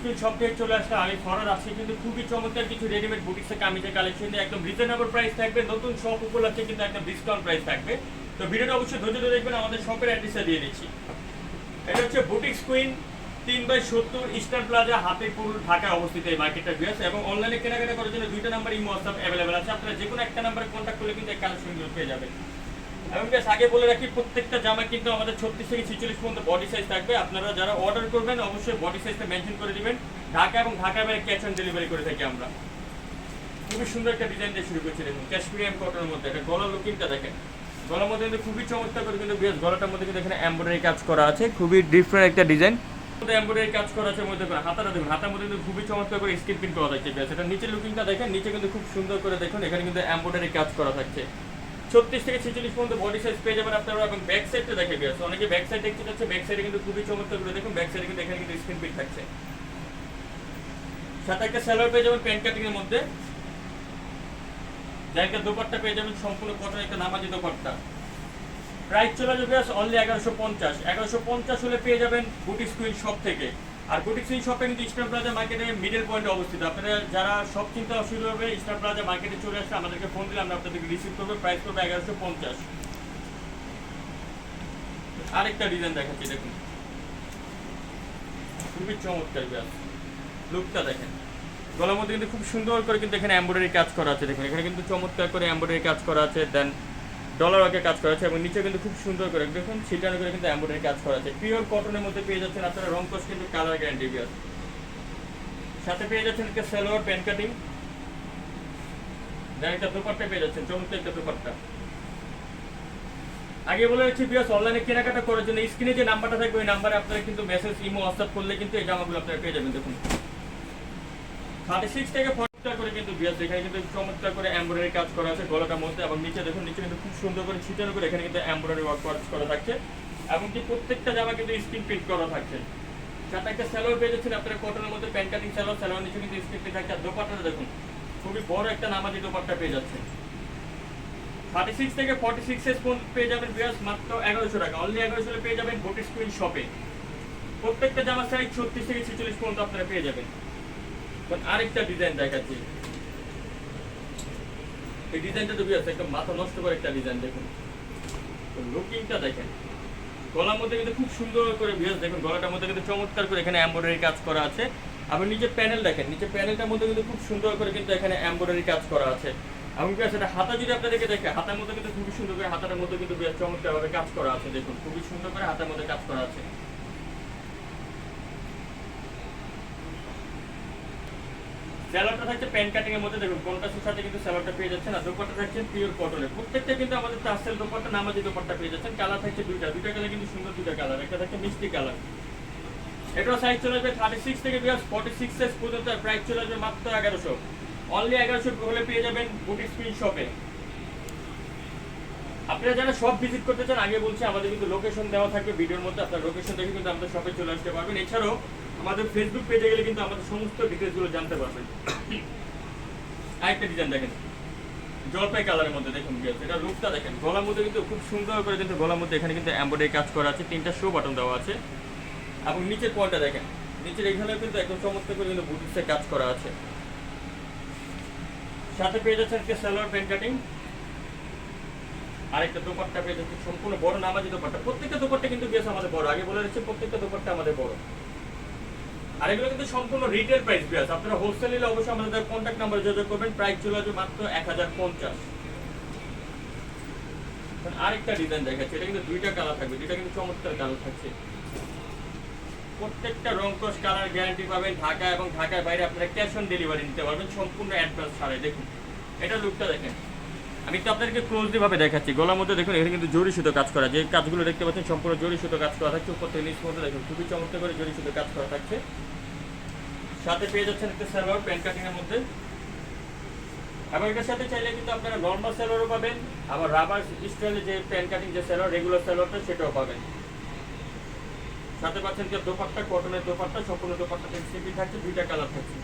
School shop থেকে চলে আসলে আমি ফরার আসছি কিন্তু খুবই চমৎকার কিছু রেডিমেড বুটিক্সের কামিজের কালেকশন দিয়ে একদম রিজনেবল প্রাইস থাকবে, নতুন শপ উপলক্ষে কিন্তু একদম ডিসকাউন্ট প্রাইস থাকবে। তো ভিডিওটা অবশ্যই ধৈর্য ধরে দেখবেন, আমাদের শপের অ্যাড্রেসটা দিয়ে দিচ্ছি। এটা হচ্ছে বুটিক্স কুইন তিন বাই সত্তর ইস্টার্ন প্লাজা হাতিপুর, ঢাকায় অবস্থিত এই মার্কেটটা বিয়াস এবং অনলাইনে কেনাকাটা করার জন্য দুইটা নাম্বার ইমো হোয়াটসঅ্যাপ অ্যাভেলেবেল আছে। আপনারা যে কোনো একটা নাম্বারে কন্ট্যাক্ট করলে কিন্তু এই কালেকশনগুলো পেয়ে যাবেন। এবং বেশ আগে বলে রাখি, প্রত্যেকটা জামা কিন্তু আমাদের ছত্রিশ থেকে ছিচল্লিশ পর্যন্ত বডি সাইজ থাকবে। আপনারা যারা অর্ডার করবেন, অবশ্যই বডি সাইজটা মেনশন করে ঢাকা এবং ঢাকা বাইরে ক্যাশ অন ডেলিভারি করে থাকি আমরা। খুবই সুন্দর একটা ডিজাইন দিয়ে শুরু করছি, দেখুন কটনের মধ্যে। এটা গলার লুকিংটা দেখেন। গলার মধ্যে কিন্তু খুবই চমৎকার করে কিন্তু বেশ গলাটার মধ্যে কিন্তু এখানে এমব্রয়ডারি কাজ করা আছে। খুবই ডিফারেন্ট একটা ডিজাইন এমব্রয়ডারি কাজ করা আছে, মধ্যে হাতাটা দেখুন, হাতার মধ্যে কিন্তু খুবই চমৎকার করে স্ক্রিন প্রিন্ট করা থাকছে। এটা নিচের লুকিংটা দেখেন, নিচে কিন্তু খুব সুন্দর করে দেখুন, এখানে কিন্তু এমব্রয়ডারি কাজ করা থাকছে। ছত্রিশ থেকে ছেচল্লিশ পর্যন্ত বডি সাইজ পেয়ে যাবেন আপনারা এবং ব্যাক সাইডটা দেখে বেশ অনেকে ব্যাক সাইড দেখতে চাচ্ছে ব্যাক সাইডে কিন্তু খুবই চমৎকার করে দেখুন ব্যাক সাইডে কিন্তু এখানে কিন্তু স্ক্রিন প্রিন্ট থাকছে। সাথে একটা স্যালোয়ার পেয়ে যাবেন প্যান্ট কাটিং এর মধ্যে। একটা দোপাট্টা পেয়ে যাবেন, সম্পূর্ণ কটন একটা নামাজি দোপাট্টা। প্রাইস চলে যাবে অনলি এগারোশো পঞ্চাশ। এগারোশো পঞ্চাশ হলে পেয়ে যাবেন বুটিক স্কুইন শপ থেকে। আর বুটিক স্কুইন শপে কিন্তু ইস্টার প্লাজা মার্কেটে মিডল পয়েন্টে অবস্থিত। আপনারা যারা সব চিন্তা অসুবিধা হবে ইস্টার প্লাজা মার্কেটে চলে আসলে আমাদেরকে ফোন দিলে আমরা আপনাদেরকে রিসিভ করব। প্রাইস করব এগারোশো পঞ্চাশ। আরেকটা ডিজাইন দেখাচ্ছি, দেখুন। খুবই চমৎকার লুকটা দেখেন। গলার মধ্যে কিন্তু খুব সুন্দর করে কিন্তু এখানে এমব্রয়ডারি কাজ করা আছে। দেখুন, এখানে কিন্তু চমৎকার করে এমব্রয়ডারি কাজ করা আছে। দেন ডলার ওয়ার্কে কাজ করা আছে এবং নিচে কিন্তু খুব সুন্দর করে, দেখুন, ছিটানো করে কিন্তু এমব্রয়ডারি কাজ করা আছে পিওর কটনের মধ্যে পেয়ে যাচ্ছেন আপনারা রং কস কিন্তু কালার গ্যারান্টি আছে সাথে পেয়ে যাচ্ছেন একটা সালোয়ার প্যান্ট কাটিং দেন একটা দুপাট্টা পেয়ে যাচ্ছেন, চমৎকার একটা দুপাট্টা। আগে বলে রাখছি বিয়াস অনলাইনে কেনাকাটা করার জন্য স্ক্রিনে যে নাম্বারটা থাকবে, ওই নাম্বারে আপনারা কিন্তু মেসেজ ইমো হোয়াটসঅ্যাপ করলে কিন্তু এই জামাগুলো আপনারা পেয়ে যাবেন, দেখুন। থার্টি সিক্স থেকে করে কিন্তু এখানে কিন্তু চমৎকার করে এমব্রয়ডারি কাজ করা আছে গলাটার মধ্যে এবং নিচে দেখুন, নিচে কিন্তু খুব সুন্দর করে ছিটানো করে এখানে কিন্তু এমব্রয়ডারি ওয়ার্ক করা থাকছে। এবং কি প্রত্যেকটা জামা কিন্তু প্রিন্ট করা থাকছে। সাথে একটা স্যালোয়ার পেয়ে যাচ্ছেন কটনের মধ্যে স্যালোয়ার স্যালোয়ার নিচে কিন্তু প্রিন্ট থাকছে। দেখুন, খুবই বড় একটা নামাজি দোপাট্টা পেয়ে যাচ্ছে থার্টি সিক্স থেকে ফর্টি সিক্স এস পর্যন্ত পেয়ে যাবেন বিয়াস মাত্র এগারোশো টাকা। অনলি এগারোশো পেয়ে যাবেন ভোটি স্ক্রিন শপে প্রত্যেকটা জামার সাইজ ছত্রিশ থেকে ছেচল্লিশ পর্যন্ত আপনারা পেয়ে যাবেন। আরেকটা ডিজাইন দেখাচ্ছি। এই ডিজাইনটা তো বিয়াস একদম মাথা নষ্ট করে একটা ডিজাইন দেখুন। লুকিংটা দেখেন। গলার মধ্যে কিন্তু খুব সুন্দর করে বিয়াস দেখুন, গলাটার মধ্যে কিন্তু চমৎকার করে এখানে এমব্রয়ডারি কাজ করা আছে। আবার নিচে প্যানেল দেখেন, নিচে প্যানেলটার মধ্যে কিন্তু খুব সুন্দর করে কিন্তু এখানে এমব্রয়ডারি কাজ করা আছে। এবং কি সেটা হাতা যদি আপনাদেরকে দেখে, হাতার মধ্যে কিন্তু খুবই সুন্দর করে হাতার মধ্যে কিন্তু বেশ চমৎকার ভাবে কাজ করা আছে, দেখুন, খুবই সুন্দর করে হাতের মধ্যে কাজ করা আছে। স্যালোয়ারটা থাকছে প্যান কাটিং এর মধ্যে দেখুন, কোনটা সাথে কিন্তু স্যালোয়ারটা পেয়ে যাচ্ছেন, আর দোপাট্টা থাকছে পিওর কটনে প্রত্যেকটা কিন্তু আমাদের টাসেল দোপাট্টা, নামাজি দোপাট্টা পেয়ে যাচ্ছেন। কালার থাকছে দুইটা দুইটা কালার কিন্তু সুন্দর দুইটা কালার একটা থাকছে মিষ্টি কালার এটার সাইজ চলে আসবে থার্টি সিক্স থেকে বিয়াস ফর্টি সিক্স সাইজ পর্যন্ত প্রাইস চলে আসবে মাত্র এগারোশো। অনলি এগারোশো হলে পেয়ে যাবেন বুটিক স্ক্রিন শপে আপনারা যারা সব ভিজিট করতে চান, আগে বলছি, আমাদের কিন্তু লোকেশন দেওয়া থাকবে ভিডিওর মধ্যে। আপনার লোকেশন দেখে কিন্তু আমাদের শপে চলে আসতে পারবেন। এছাড়াও, আমাদের ফেসবুক পেজে গেলে কিন্তু আমাদের সমস্ত ডিটেলসগুলো জানতে পারবেন। আরেকটা ডিজাইন দেখেন। জলপাই কালারের মধ্যে দেখুন এটা লুকটা দেখেন। গলার মধ্যে কিন্তু খুব সুন্দর করে কিন্তু গলার মধ্যে এখানে কিন্তু এমব্রয়ডারি কাজ করা আছে। তিনটা শো বাটন দেওয়া আছে। এবং নিচের পয়েন্টটা দেখেন। নিচের এখানেও কিন্তু একদম চমৎকার করে কিন্তু বুটিক্সে কাজ করা আছে। সাথে পেয়ে যাচ্ছেন একটা সালোয়ার প্যান্ট কাটিং আরেকটা দোপাট্টা পেয়ে যাচ্ছে, সম্পূর্ণ বড় নামাজি দোপাট্টা। প্রত্যেকটা দোপাট্টা কিন্তু বেশ আমাদের বড়। আগে বলে রাখছি প্রত্যেকটা দোপাট্টা আমাদের বড়। আর এগুলো কিন্তু সম্পূর্ণ রিটেল প্রাইস বেস আপনারা হোলসেল নিলে অবশ্যই আমাদের কন্ট্যাক্ট নাম্বার যোগাযোগ করবেন। প্রাইস চলে আসবে মাত্র এক হাজার পঞ্চাশ। আরেকটা ডিজাইন দেখাচ্ছি, এটা কিন্তু দুইটা কালার থাকবে, দুইটা কিন্তু চমৎকার কালার থাকছে। প্রত্যেকটা রং কস কালার গ্যারান্টি পাবেন ঢাকা এবং ঢাকার বাইরে আপনারা ক্যাশ অন ডেলিভারি নিতে পারবেন, সম্পূর্ণ অ্যাডভান্স ছাড়াই। দেখুন, এটা লুকটা দেখেন। আমি তো আপনাদেরকে ক্লোজলি ভাবে দেখাচ্ছি। গলার মধ্যে দেখুন, এখানে কিন্তু জরি সুতো কাজ করা। যে কাজগুলো দেখতে পাচ্ছেন, সম্পূর্ণ জরি সুতো কাজ করা থাকছে। উপর থেকে নিচ মধ্যে দেখুন, খুবই চমৎকার করে জরি সুতো কাজ করা থাকছে। সাথে পেয়ে যাচ্ছেন একটা সালোয়ার, প্যান্ট কাটিং এর মধ্যে। এবং এটার সাথে চাইলে কিন্তু আপনারা নর্মাল সালোয়ারও পাবেন, আবার রাবার স্টাইলে যে প্যান্ট কাটিং যে সালোয়ার রেগুলার সালোয়ারটা, সেটাও পাবেন। সাথে পাচ্ছেন যে দোপাট্টা কটনের দোপাট্টা, সম্পূর্ণ দোপাট্টা সিপি থাকছে, দুইটা কালার থাকছে।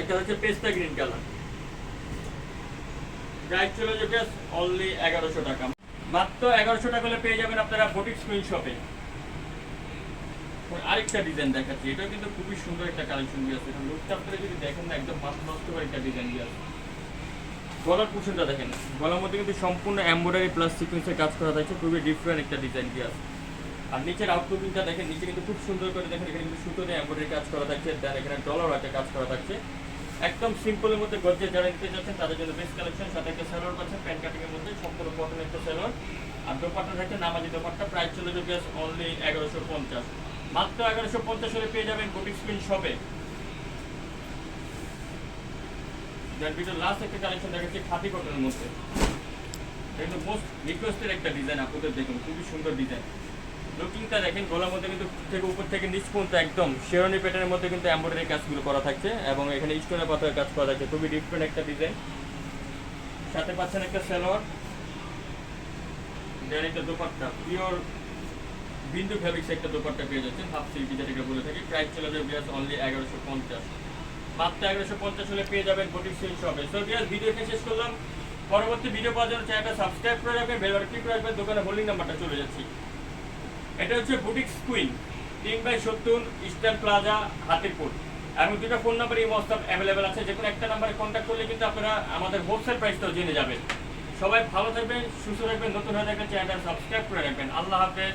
একটা হচ্ছে পেস্তা গ্রিন কালার প্রাইস চলে যাবে অনলি এগারোশো টাকা। মাত্র এগারোশো টাকা হলে পেয়ে যাবেন আপনারা বুটিক স্কুইন শপে আরেকটা ডিজাইন দেখাচ্ছি, এটাও কিন্তু খুবই সুন্দর একটা কালেকশন দিয়ে আছে। লুকটা আপনারা যদি দেখেন না, একদম মাথা নষ্ট করে একটা ডিজাইন দিয়ে আছে। গলার পোর্শনটা দেখেন, গলার মধ্যে কিন্তু সম্পূর্ণ এমব্রয়ডারি প্লাস সিকোয়েন্সের কাজ করা থাকছে খুবই ডিফারেন্ট একটা ডিজাইন দিয়ে আছে। আর নিচের আউটলুকিংটা দেখেন, নিচে কিন্তু খুব সুন্দর করে দেখেন, এখানে কিন্তু সুতো দিয়ে এমব্রয়ডারি কাজ করা থাকছে, দেন এখানে ডলার একটা কাজ করা থাকছে। একদম সিম্পলের মধ্যে গজ্জে যারা নিতে যাচ্ছেন, তাদের জন্য বেস্ট কালেকশন সাথে একটা সালোয়ার পাচ্ছেন প্যান্ট কাটিং এর মধ্যে সম্পূর্ণ কটন একটা সালোয়ার আর দোপাট্টা থাকছে নামাজি দোপাট্টা প্রাইস চলে যাবে অনলি এগারোশো পঞ্চাশ। মাত্র এগারোশো পঞ্চাশ হলে পেয়ে যাবেন বুটিক স্পিন শপে যার ভিতর লাস্ট একটা কালেকশন দেখাচ্ছি খাদি কটনের মধ্যে। কিন্তু মোস্ট রিকোয়েস্টের একটা ডিজাইন আপনাদের দেখুন, খুবই সুন্দর ডিজাইন লুকিংটা দেখেন, গলার মধ্যে কিন্তু থেকে উপর থেকে নিচ পর্যন্ত একদম শেরনি প্যাটার্নের মধ্যে কিন্তু এমব্রয়ডারি কাজগুলো করা থাকছে এবং এখানে স্টোনের পাথরের কাজ করা থাকছে। খুবই ডিফারেন্ট একটা ডিজাইন সাথে পাচ্ছেন একটা সালোয়ার। দেন একটা দোপাট্টা। পিওর বিন্দু ফ্যাব্রিক্স একটা দোপাট্টা পেয়ে যাচ্ছেন। হাফ সিল্কি যেটাকে বলে থাকি। প্রাইস চলে যাবে বিয়াস অনলি এগারোশো পঞ্চাশ। মাত্র এগারোশো পঞ্চাশ হলে পেয়ে যাবেন বুটিক সিল শপে সো বিয়াস ভিডিও এখানে শেষ করলাম। পরবর্তী ভিডিও পাওয়ার জন্য চ্যানেলটা সাবস্ক্রাইব করে রাখবেন বেল বাটন ক্লিক করে রাখবেন। দোকানে হোল্ডিং নাম্বারটা চলে যাচ্ছি। এটা হচ্ছে বুটিক কুইন তিন বাই সত্তর ইস্টার প্লাজা হাতিরপুর এবং দুটা ফোন নাম্বার এই হোয়াটসঅ্যাপ অ্যাভেলেবেল আছে, যে কোনো একটা নাম্বারে কন্ট্যাক্ট করলে কিন্তু আপনারা আমাদের হোলসেল প্রাইসটাও জেনে যাবেন। সবাই ভালো থাকবেন, সুস্থ থাকবেন, নতুন হয়ে থাকবেন চ্যানেলটা সাবস্ক্রাইব করে রাখবেন। আল্লাহ হাফেজ।